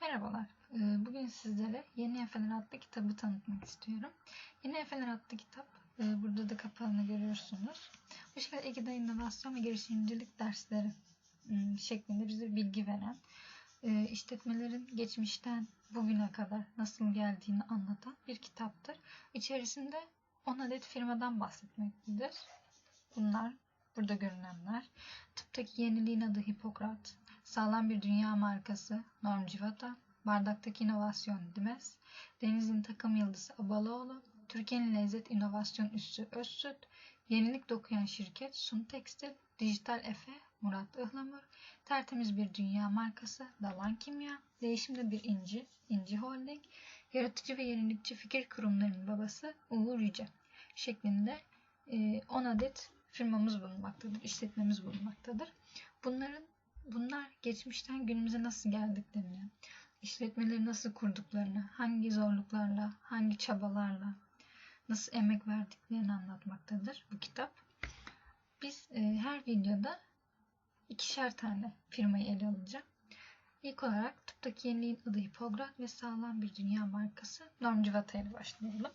Merhabalar. Ee, Bugün sizlere Yeni Efeler adlı kitabı tanıtmak istiyorum. Yeni Efeler adlı kitap, e, burada da kapağını görüyorsunuz. Bu şekilde Ege'de inovasyon ve girişimcilik dersleri ım, şeklinde bize bilgi veren, e, işletmelerin geçmişten bugüne kadar nasıl geldiğini anlatan bir kitaptır. İçerisinde 10 adet firmadan bahsetmektedir. Bunlar burada görünenler. Tıptaki yeniliğin adı Hipokrat, sağlam bir dünya markası Norm Civata, bardaktaki inovasyon Dimes, Deniz'in takım yıldızı Abaloğlu, Türkiye'nin lezzet inovasyon üssü Özsüt, yenilik dokuyan şirket Sun Tekstil, Dijital Efe Murat Ihlamur, tertemiz bir dünya markası Dalan Kimya, değişimde bir inci, İnci Holding, yaratıcı ve yenilikçi fikir kurumlarının babası Uğur Yüce şeklinde e, 10 adet firmamız bulunmaktadır, işletmemiz bulunmaktadır. Bunların bunlar geçmişten günümüze nasıl geldiklerini, işletmeleri nasıl kurduklarını, hangi zorluklarla, hangi çabalarla, nasıl emek verdiklerini anlatmaktadır bu kitap. Biz e, her videoda ikişer tane firmayı ele alacağım. İlk olarak tıptaki yeniliğin adı Hipokrat ve sağlam bir dünya markası Norm Civata ile başlayalım.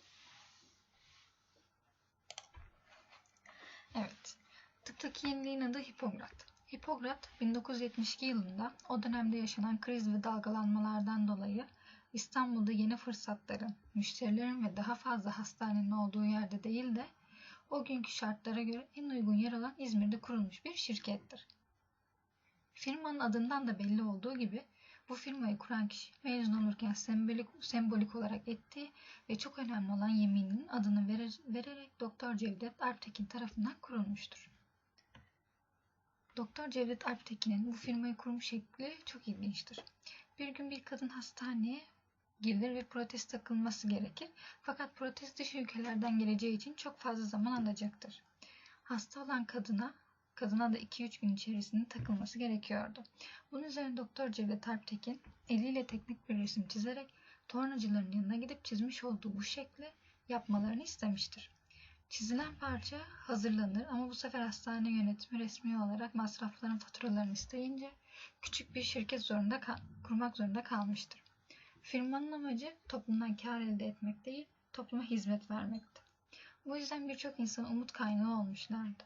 Evet, tıptaki yeniliğin adı Hipokrat. Hipokrat 1972 yılında o dönemde yaşanan kriz ve dalgalanmalardan dolayı İstanbul'da yeni fırsatların, müşterilerin ve daha fazla hastanenin olduğu yerde değil de o günkü şartlara göre en uygun yer olan İzmir'de kurulmuş bir şirkettir. Firmanın adından da belli olduğu gibi bu firmayı kuran kişi mezun olurken sembolik, sembolik olarak ettiği ve çok önemli olan yemininin adını verer, vererek Doktor Cevdet Alptekin tarafından kurulmuştur. Doktor Cevdet Alptekin'in bu firmayı kurmuş şekli çok ilginçtir. Bir gün bir kadın hastaneye gelir ve protez takılması gerekir. Fakat protez dış ülkelerden geleceği için çok fazla zaman alacaktır. Hasta olan kadına kadına da 2-3 gün içerisinde takılması gerekiyordu. Bunun üzerine Doktor Cevdet Alptekin eliyle teknik bir resim çizerek tornacıların yanına gidip çizmiş olduğu bu şekli yapmalarını istemiştir. Çizilen parça hazırlanır ama bu sefer hastane yönetimi resmi olarak masrafların faturalarını isteyince küçük bir şirket zorunda kurmak zorunda kalmıştır. Firmanın amacı toplumdan kar elde etmek değil, topluma hizmet vermekti. Bu yüzden birçok insan umut kaynağı olmuşlardı.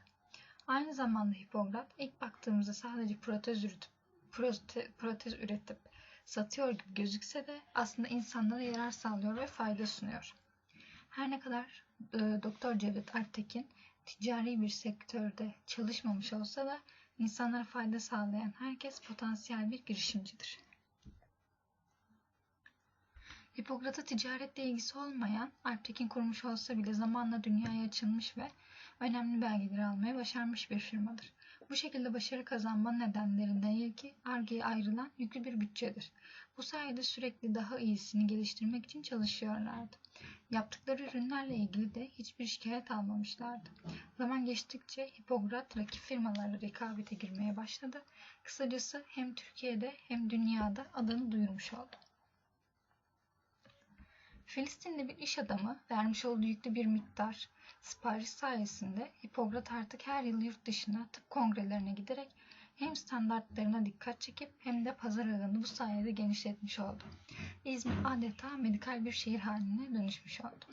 Aynı zamanda Hipokrat ilk baktığımızda sadece protez üretip, prote, protez üretip satıyor gibi gözükse de aslında insanlara yarar sağlıyor ve fayda sunuyor. Her ne kadar e, Doktor Cevdet Alptekin ticari bir sektörde çalışmamış olsa da insanlara fayda sağlayan herkes potansiyel bir girişimcidir. Hipokrat'a ticaretle ilgisi olmayan Alptekin kurmuş olsa bile zamanla dünyaya açılmış ve önemli belgeleri almaya başarmış bir firmadır. Bu şekilde başarı kazanmanın nedenlerinden ilki Ar-Ge'ye ayrılan yüklü bir bütçedir. Bu sayede sürekli daha iyisini geliştirmek için çalışıyorlardı. Yaptıkları ürünlerle ilgili de hiçbir şikayet almamışlardı. Zaman geçtikçe Hipokrat rakip firmalarla rekabete girmeye başladı. Kısacası hem Türkiye'de hem dünyada adını duyurmuş oldu. Filistinli bir iş adamı vermiş olduğu yüklü bir miktar sipariş sayesinde Hipokrat artık her yıl yurt dışına tıp kongrelerine giderek hem standartlarına dikkat çekip hem de pazar alanını bu sayede genişletmiş oldu. İzmir adeta medikal bir şehir haline dönüşmüş oldu.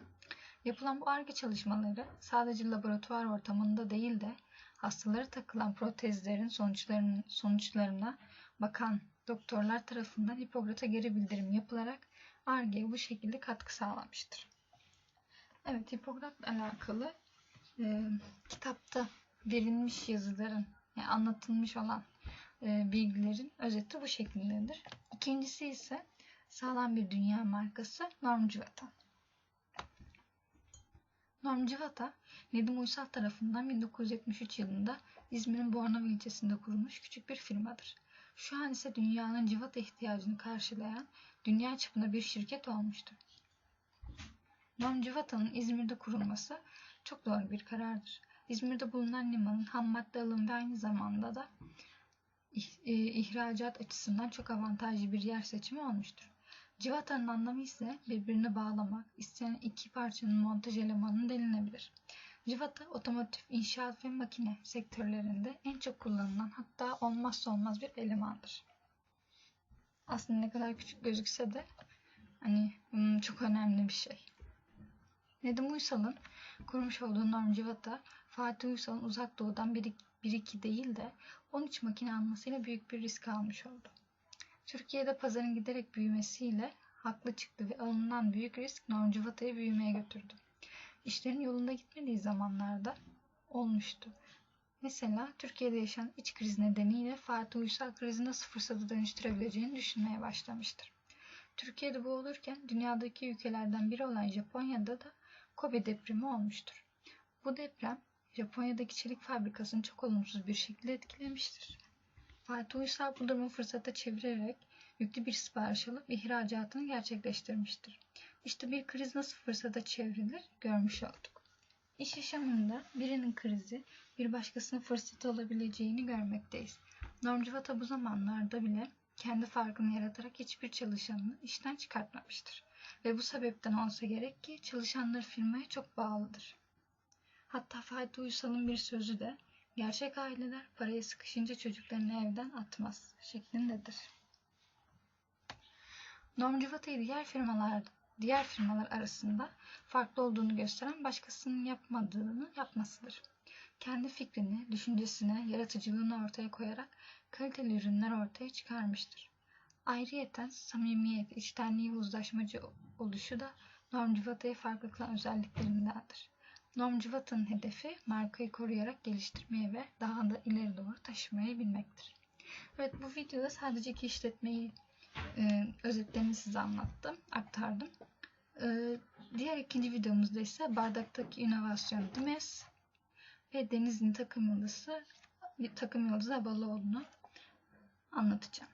Yapılan bu ARGE çalışmaları sadece laboratuvar ortamında değil de hastalara takılan protezlerin sonuçlarına bakan doktorlar tarafından Hipokrat'a geri bildirim yapılarak ARGE'ye bu şekilde katkı sağlamıştır. Evet, Hipokrat'la alakalı e, kitapta verilmiş yazıların, yani anlatılmış olan e, bilgilerin özeti bu şekildedir. İkincisi ise sağlam bir dünya markası Norm Civata. Norm Civata, Nedim Uysal tarafından 1973 yılında İzmir'in Bornova ilçesinde kurulmuş küçük bir firmadır. Şu an ise dünyanın civata ihtiyacını karşılayan dünya çapında bir şirket olmuştur. Norm Civata'nın İzmir'de kurulması çok doğru bir karardır. İzmir'de bulunan limanın ham madde alım ve aynı zamanda da e, ihracat açısından çok avantajlı bir yer seçimi olmuştur. Civata'nın anlamı ise birbirini bağlamak, isteyen iki parçanın montaj elemanını denilebilir. Civata, otomotiv, inşaat ve makine sektörlerinde en çok kullanılan hatta olmazsa olmaz bir elemandır. aslında ne kadar küçük gözükse de hani hmm, çok önemli bir şey. Nedim Uysal'ın kurmuş olduğu Norm Civata, Fatih Uysal'ın uzak doğudan 1-2 değil de 13 makine almasıyla büyük bir risk almış oldu. Türkiye'de pazarın giderek büyümesiyle haklı çıktı ve alınan büyük risk Norm Civata'yı büyümeye götürdü. İşlerin yolunda gitmediği zamanlarda olmuştu. Mesela Türkiye'de yaşanan iç kriz nedeniyle Fatih Uysal krizi nasıl fırsata dönüştürebileceğini düşünmeye başlamıştır. Türkiye'de bu olurken dünyadaki ülkelerden biri olan Japonya'da da Kobe depremi olmuştur. Bu deprem Japonya'daki çelik fabrikasını çok olumsuz bir şekilde etkilemiştir. Fatih Uysal bu durumu fırsata çevirerek yüklü bir sipariş alıp ihracatını gerçekleştirmiştir. İşte bir kriz nasıl fırsata çevrilir görmüş olduk. İş yaşamında birinin krizi bir başkasının fırsatı olabileceğini görmekteyiz. Normcivata bu zamanlarda bile kendi farkını yaratarak hiçbir çalışanını işten çıkartmamıştır. Ve bu sebepten olsa gerek ki çalışanları firmaya çok bağlıdır. Hatta Fatih Uysal'ın bir sözü de gerçek aileler paraya sıkışınca çocuklarını evden atmaz şeklindedir. Normcivata'yı diğer firmalar diğer firmalar arasında farklı olduğunu gösteren başkasının yapmadığını yapmasıdır. Kendi fikrini, düşüncesini, yaratıcılığını ortaya koyarak kaliteli ürünler ortaya çıkarmıştır. Ayrıyeten samimiyet, içtenliği ve uzlaşmacı oluşu da Normcivata'yı farklı kılan özelliklerindendir. Normcivata'nın hedefi markayı koruyarak geliştirmeye ve daha da ileri doğru taşımaya bilmektir. Evet bu videoda sadece iki işletmeyi e, özetlerini size anlattım, aktardım. E, diğer ikinci videomuzda ise bardaktaki inovasyon Dimes ve Deniz'in takım yıldızı takım yıldızı Abaloğlu'nu anlatacağım.